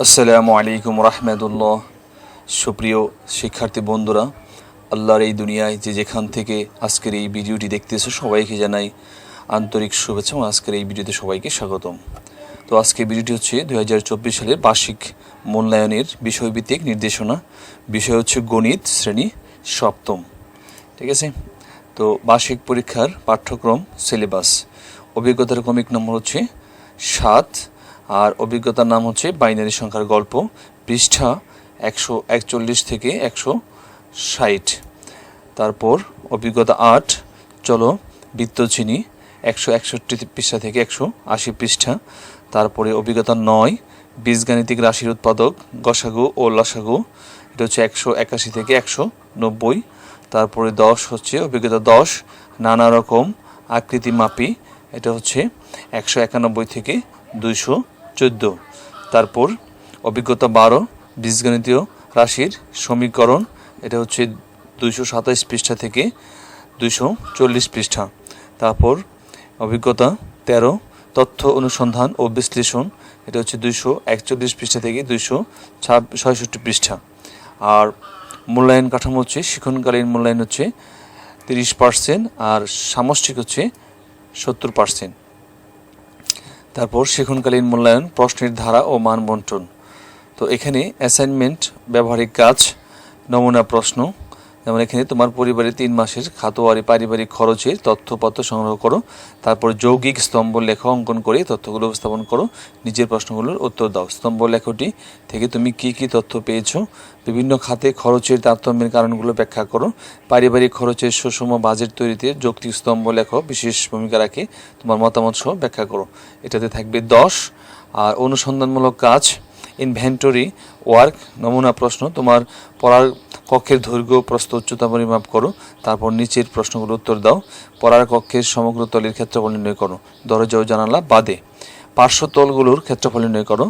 আসসালামু আলাইকুম রহমতুল্লাহ। সুপ্রিয় শিক্ষার্থী বন্ধুরা, আল্লাহর এই দুনিয়ায় যে যেখান থেকে আজকের এই ভিডিওটি দেখতেছে, সবাইকে জানাই আন্তরিক শুভেচ্ছা এবং আজকের এই ভিডিওতে সবাইকে স্বাগতম। তো আজকে ভিডিওটি হচ্ছে দু হাজার চব্বিশ সালের বার্ষিক মূল্যায়নের বিষয়ভিত্তিক নির্দেশনা। বিষয় হচ্ছে গণিত শ্রেণি সপ্তম। ঠিক আছে? তো বার্ষিক পরীক্ষার পাঠ্যক্রম, সিলেবাস। অভিজ্ঞতার ক্রমিক নম্বর হচ্ছে সাত আর অভিজ্ঞতার নাম হচ্ছে বাইনারি সংখ্যার গল্প, পৃষ্ঠা একশো একচল্লিশ থেকে একশো ষাট। তারপর অভিজ্ঞতা আট, চলো বৃত্তচিনি একশো একষট্টি পৃষ্ঠা থেকে একশো আশি পৃষ্ঠা। তারপরে অভিজ্ঞতা নয়, বীজগাণিতিক রাশির উৎপাদক, গসাগু ও লসাগু, এটা হচ্ছে একশো একাশি থেকে একশো নব্বই। তারপরে দশ হচ্ছে অভিজ্ঞতা দশ, নানা রকম আকৃতি মাপি এটা হচ্ছে একশো একানব্বই থেকে দুইশো চোদ্দ। তারপর অভিজ্ঞতা বারো, বীজগণিতীয় রাশির সমীকরণ, এটা হচ্ছে দুইশো সাতাইশ পৃষ্ঠা থেকে দুইশো চল্লিশ পৃষ্ঠা। তারপর অভিজ্ঞতা তেরো, তথ্য অনুসন্ধান ও বিশ্লেষণ, এটা হচ্ছে দুইশো একচল্লিশ পৃষ্ঠা থেকে দুইশো ছয়ষট্টি পৃষ্ঠা। আর মূল্যায়ন কাঠামো হচ্ছে শিক্ষণকালীন মূল্যায়ন হচ্ছে তিরিশ পার্সেন্ট আর সামষ্টিক হচ্ছে সত্তর পার্সেন্ট। তারপর শিক্ষণকালীন মূল্যায়ন, প্রশ্নের ধারা ও মান বন্টন। তো এখানে অ্যাসাইনমেন্ট ব্যবহারিক কাজ, নমুনা প্রশ্ন যেমন এখানে তোমার পরিবারের তিন মাসের খাতোয়ারি পারিবারিক খরচের তথ্যপত্র সংগ্রহ করো, তারপর যৌগিক স্তম্ভ লেখা অঙ্কন করে তথ্যগুলো উপস্থাপন করো, নিজের প্রশ্নগুলোর উত্তর দাও। স্তম্ভ লেখটি থেকে তুমি কি কি তথ্য পেয়েছ, বিভিন্ন খাতে খরচের তারতম্যের কারণগুলো ব্যাখ্যা করো, পারিবারিক খরচের সুষম বাজেট তৈরিতে যৌক্তিক স্তম্ভ লেখো, বিশেষ ভূমিকা রাখে, তোমার মতামত সহ ব্যাখ্যা করো। এটাতে থাকবে দশ, আর অনুসন্ধানমূলক কাজ ইনভেন্টরি ওয়ার্ক নমুনা প্রশ্ন, তোমার পড়ার কক্ষের দৈর্ঘ্য প্রস্থ উচ্চতা পরিমাপ করো। তারপর নিচের প্রশ্নগুলো উত্তর দাও। পড়ার কক্ষের সমগ্র তলের ক্ষেত্রফল নির্ণয় করো। দরজা ও জানালা বাদে পার্শ্বতলগুলোর ক্ষেত্রফল নির্ণয় করো।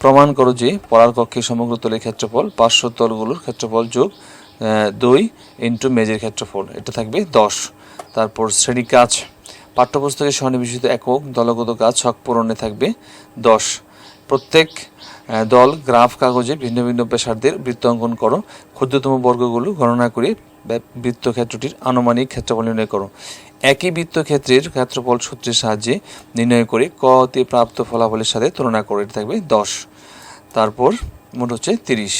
প্রমাণ করো যে পড়ার কক্ষের সমগ্র তলের ক্ষেত্রফল পার্শ্বতলগুলোর ক্ষেত্রফল যোগ দুই ইন্টু মেজের ক্ষেত্রফল। এটা থাকবে দশ। তারপর শ্রেণি কাজ। পাঠ্যপুস্তকের সন্নিবেশিত একক দলগত কাজ ছক পূরণে থাকবে দশ। প্রত্যেক দল গ্রাফ, কাগজে ভিন্ন ভিন্ন পেশারদের বৃত্ত অঙ্কন করো। ক্ষুদ্রতম বর্গগুলো গণনা করে বৃত্তক্ষেত্রটির আনুমানিক ক্ষেত্রফল নির্ণয় করো। একই বৃত্তক্ষেত্রের ক্ষেত্রফল সূত্রের সাহায্যে নির্ণয় করে কতে প্রাপ্ত ফলাফলের সাথে তুলনা করে। এটা থাকবে দশ। তারপর মোট হচ্ছে তিরিশ।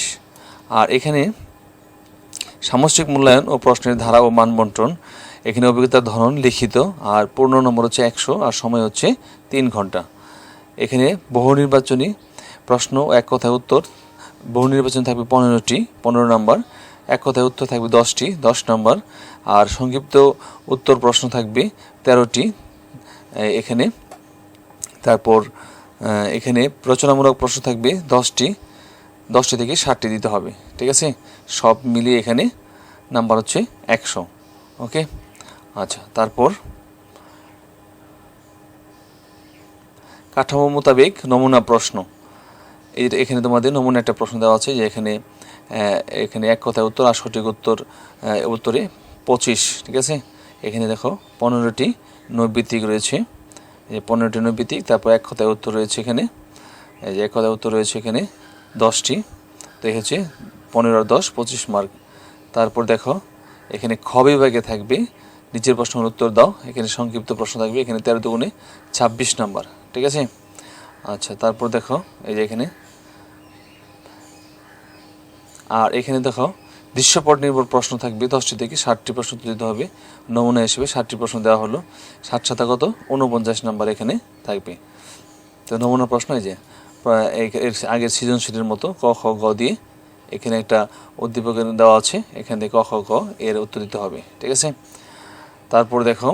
আর এখানে সামষ্টিক মূল্যায়ন ও প্রশ্নের ধারা ও মান বন্টন। এখানে অভিজ্ঞতার ধরন লিখিত। আর পূর্ণ নম্বর হচ্ছে একশো আর সময় হচ্ছে তিন ঘণ্টা। এখানে বহু নির্বাচনী প্রশ্ন, এক কথায় উত্তর। বহু নির্বাচন থাকবে পনেরোটি, পনেরো নম্বর। এক কথায় উত্তর থাকবে দশটি, দশ নম্বর। আর সংক্ষিপ্ত উত্তর প্রশ্ন থাকবে তেরোটি। এখানে। তারপর এখানে রচনামূলক প্রশ্ন থাকবে দশটি। দশটি থেকে ষাটটি দিতে হবে, ঠিক আছে? সব মিলিয়ে এখানে নাম্বার হচ্ছে একশো, ওকে? আচ্ছা তারপর কাঠামো মোতাবেক নমুনা প্রশ্ন। এই এখানে তোমাদের নমুনা একটা প্রশ্ন দেওয়া আছে যে এখানে এখানে এক কথায় উত্তর আর সঠিক উত্তর উত্তরে পঁচিশ, ঠিক আছে? এখানে দেখো পনেরোটি নৈবিত্তিক রয়েছে। যে পনেরোটি নৈবিত্তিক, তারপর এক কথায় উত্তর রয়েছে এখানে। এই যে এক কথায় উত্তর রয়েছে এখানে দশটি। তো এই হচ্ছে পনেরো আর দশ, পঁচিশ মার্ক। তারপর দেখো এখানে খ বিভাগে থাকবে নিচের প্রশ্নের উত্তর দাও। এখানে সংক্ষিপ্ত প্রশ্ন থাকবে। এখানে তেরো দুগুণে ছাব্বিশ নাম্বার। ঠিক আছে? আচ্ছা তারপর দেখো, এই যে এখানে। আর এখানে দেখো, দৃশ্যপট নির্ভর প্রশ্ন থাকবে। দশটি থেকে ষাটটি প্রশ্ন দিতে হবে। নমুনা হিসেবে ষাটটি প্রশ্ন দেওয়া হলো। ষাট সাথে কত? উনপঞ্চাশ নাম্বার এখানে থাকবে। তো নমুনা প্রশ্ন, এই যে আগের সৃজনশীলের মতো ক, খ, গ দিয়ে এখানে একটা উদ্দীপক দেওয়া আছে। এখান থেকে ক, খ, গ এর উত্তর দিতে হবে। ঠিক আছে? তারপর দেখো।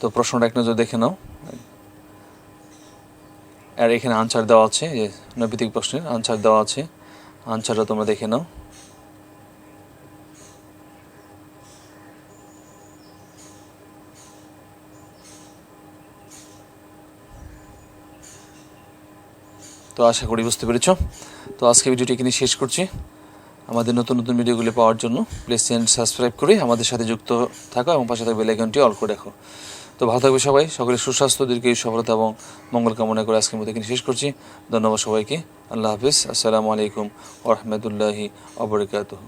তো প্রশ্নটা এক নজর দেখে নাও। আর এখানে আনসার দেওয়া আছে যে নৈবিতিক প্রশ্নের আনসার দেওয়া আছে। আনসারটা তোমরা দেখে নাও। তো আশা করি বুঝতে পেরেছ। তো আজকে ভিডিওটি এখানে শেষ করছি। আমাদের নতুন নতুন ভিডিওগুলি পাওয়ার জন্য প্লিজ চ্যানেল সাবস্ক্রাইব করে আমাদের সাথে যুক্ত থাকো এবং পাশে থাকবে লেগনটি অল্প অল করে রাখো। তো ভালো থাকবে সবাই সকলের সুস্বাস্থ্য দীর্ঘ সফলতা এবং মঙ্গল কামনা করে আজকের মধ্যে এখানে শেষ করছি। ধন্যবাদ সবাইকে। আল্লাহ হাফিজ। আসসালামু আলাইকুম ওরহমতুল্লাহি আবরকাতহ